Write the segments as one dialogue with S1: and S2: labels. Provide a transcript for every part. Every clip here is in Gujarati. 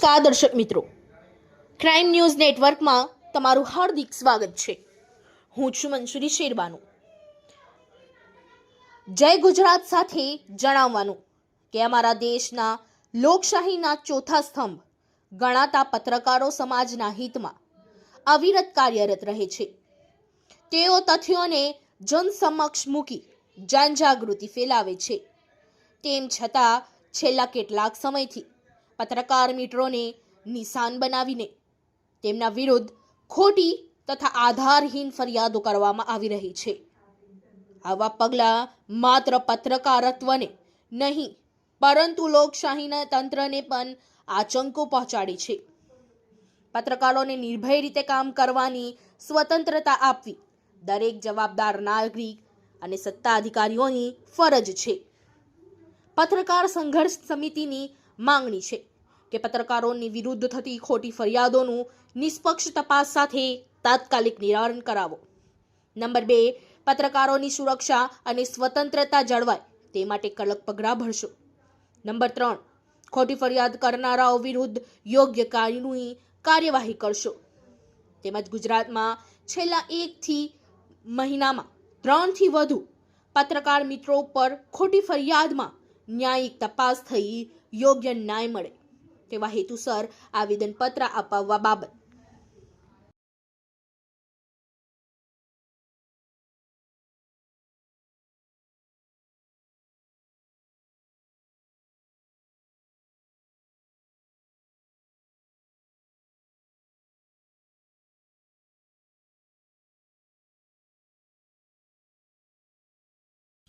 S1: નમસ્કાર દર્શક મિત્રો. ક્રાઇમ ન્યૂઝ નેટવર્કમાં તમારું હાર્દિક સ્વાગત છે. હું છું મંસુરી શેરબાનુ. જય ગુજરાત સાથે જણાવવાનું કે અમારા દેશના લોકશાહીના ચોથા સ્તંભ ગણાતા પત્રકારો સમાજના હિતમાં અવિરત કાર્યરત રહે છે. તેઓ તથ્યોને જન સમક્ષ મૂકી જનજાગૃતિ ફેલાવે છે. તેમ છતાં છેલ્લા કેટલાક સમયથી પત્રકાર મિત્રોને નિશાન બનાવીને તેમના વિરુદ્ધ ખોટી તથા આધારહીન ફરિયાદો કરવામાં આવી રહી છે. આવા પગલાં માત્ર પત્રકારત્વને નહીં, પરંતુ લોકશાહીના તંત્રને પણ આચંકો પહોંચાડે છે. પત્રકારોને નિર્ભય રીતે કામ કરવાની સ્વતંત્રતા આપવી દરેક જવાબદાર નાગરિક અને સત્તા અધિકારીઓની ફરજ છે. પત્રકાર સંઘર્ષ સમિતિની માંગણી છે. કે પત્રકારોની વિરુદ્ધ થતી ખોટી ફરિયાદોનું નિષ્પક્ષ તપાસ સાથે તાત્કાલિક નિવારણ કરાવો. નંબર બે, પત્રકારોની સુરક્ષા અને સ્વતંત્રતા જળવાય, તે માટે કડક પગલાં ભરશો. નંબર ત્રણ, ખોટી ફરિયાદ કરનારાઓ વિરુદ્ધ યોગ્ય કાનૂની કાર્યવાહી કરશો. તેમજ ગુજરાતમાં છેલ્લા એકથી મહિનામાં ત્રણથી વધુ પત્રકાર મિત્રો પર ખોટી ફરિયાદમાં ન્યાયિક તપાસ થઈ યોગ્ય ન્યાય મળે. તેવા હેતુસર આવેદનપત્ર અપાવવા બાબત.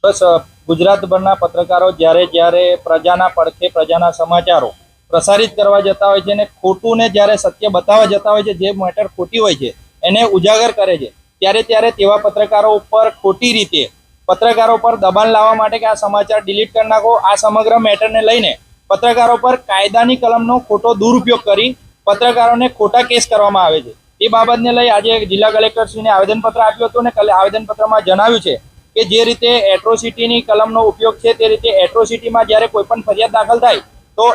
S2: બસ ગુજરાતભરના પત્રકારો જ્યારે જ્યારે પ્રજાના પડખે પ્રજાના સમાચારો પ્રસારિત કરવા જતા હોય છે અને ખોટું ને જ્યારે સત્ય બતાવવા જતા હોય છે, જે મેટર ખોટી હોય છે, એને ઉજાગર કરે છે. ત્યારે ત્યારે તેવા પત્રકારો ઉપર ખોટી રીતે, પત્રકારો પર દબાણ લાવવા માટે કે આ સમાચાર ડિલીટ કરી નાખો, આ સમગ્ર મેટરને લઈને પત્રકારો પર કાયદાની કલમનો ખોટો દુરુપયોગ કરી પત્રકારોને ખોટા કેસ કરવામાં આવે છે. એ બાબતને લઈ આજે જિલ્લા કલેક્ટરશ્રીને આવેદનપત્ર આપ્યું હતું અને આવેદનપત્રમાં જણાવ્યું છે કે જે રીતે એટ્રોસિટીની કલમનો ઉપયોગ છે, તે રીતે એટ્રોસિટીમાં જ્યારે કોઈ પણ ફરિયાદ દાખલ થાય, તો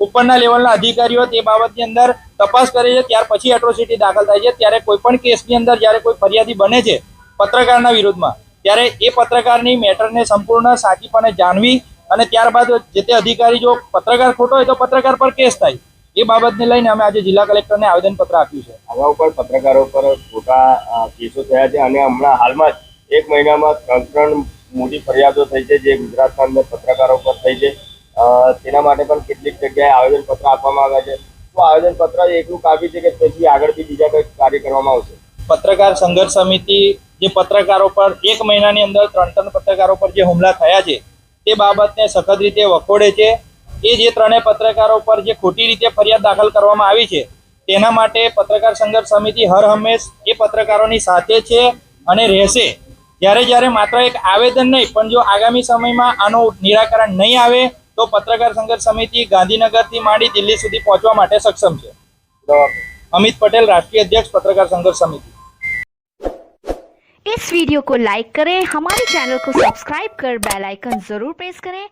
S2: ઉપરના લેવલના અધિકારીઓ તે બાબતની અંદર તપાસ કરે છે, ત્યાર પછી એટ્રોસિટી દાખલ થાય છે. ત્યારે કોઈ પણ કેસની અંદર જ્યારે કોઈ ફરિયાદી બને છે પત્રકારના વિરુદ્ધમાં, ત્યારે એ પત્રકારની મેટરને સંપૂર્ણ સાચીપણે જાણવી અને ત્યારબાદ જે તે અધિકારી જો પત્રકાર ખોટો હોય તો પત્રકાર પર કેસ થાય. એ બાબતને લઈને અમે આજે જિલ્લા કલેક્ટરને આવેદનપત્ર આપ્યું છે.
S3: આવા ઉપર પત્રકારો પર ખોટા કેસો થયા છે અને હમણાં હાલમાં જ એક મહિનામાં ત્રણ ત્રણ મોટી ફરિયાદો થઈ છે, જે ગુજરાતના અંદર પત્રકારો પર થઈ છે. તેના માટે પણ કેટલીક જગ્યાએ આવેદનપત્ર આપવામાં આવ્યા છે. તો આવેદનપત્ર એટલું કાફી છે કે પછી આગળથી બીજા કંઈક કાર્ય કરવામાં આવશે.
S2: પત્રકાર સંઘર્ષ સમિતિ જે પત્રકારો પર એક મહિનાની અંદર ત્રણ ત્રણ પત્રકારો પર જે હુમલા થયા છે, તે બાબતને સખત રીતે વખોડે છે. એ જે ત્રણેય પત્રકારો પર જે ખોટી રીતે ફરિયાદ દાખલ કરવામાં આવી છે, તેના માટે પત્રકાર સંઘર્ષ સમિતિ હર હંમેશ એ પત્રકારોની સાથે છે અને રહેશે. જ્યારે જ્યારે માત્ર એક આવેદન નહીં, પણ જો આગામી સમયમાં આનું નિરાકરણ નહીં આવે તો પત્રકાર સંઘર્ષ સમિતિ ગાંધીનગરથી માંડી દિલ્હી સુધી પહોંચવા માટે સક્ષમ છે
S3: તો
S2: અમિત પટેલ રાષ્ટ્રીય અધ્યક્ષ પત્રકાર સંઘર્ષ સમિતિ
S4: इस वीडियो को लाइक करें हमारे चैनल को सब्सक्राइब कर बेल आइकन जरूर प्रेस करें